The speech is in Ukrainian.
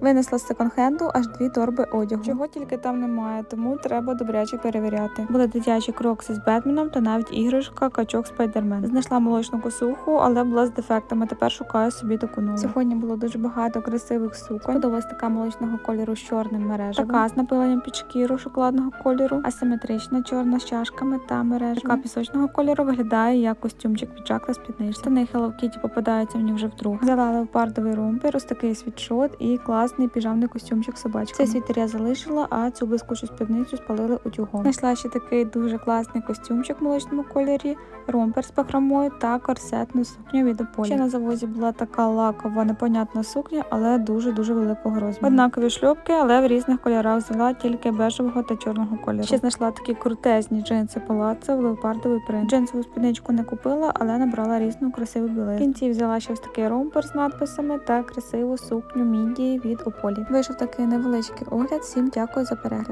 Винесла з секонд-хенду аж дві торби одягу. Чого тільки там немає, тому треба добряче перевіряти. Були дитячі крокси з Бетменом та навіть іграшка качок Спайдермен. Знайшла молочну косуху, але була з дефектами. Тепер шукаю собі таку нову. Сьогодні було дуже багато красивих суконь. Сподобалась така молочного кольору з чорним мережем. Така з напиленням під шкіру шоколадного кольору, асиметрична чорна з чашками та мережем. Така пісочного кольору виглядає як костюмчик піджак та спідничка. Штани Hello Kitty попадаються мені вже вдруге. Взяла леопардовий румпер, ось такий світшот і класний піжамний костюмчик собачка. Цей світер я залишила, а цю блискучу спідницю спалили утюгом. Знайшла ще такий дуже класний костюмчик в молочному кольорі, румпер з бахромою та корсетну сукню від Ополі. Ще на завозі була така лакова, непонятна сукня, але дуже дуже великого розміру. Однакові шльопки, але в різних кольорах взяла тільки бежевого та чорного кольору. Ще знайшла такі крутезні джинси палаццо в леопардовий принт. Джинсову спідничку не купила, але набрала різну красиву білизну. В кінці взяла ще ось такий румпер з надписами та красиву сукню мідії від Ополі. Вийшов такий невеличкий огляд. Всім дякую за перегляд.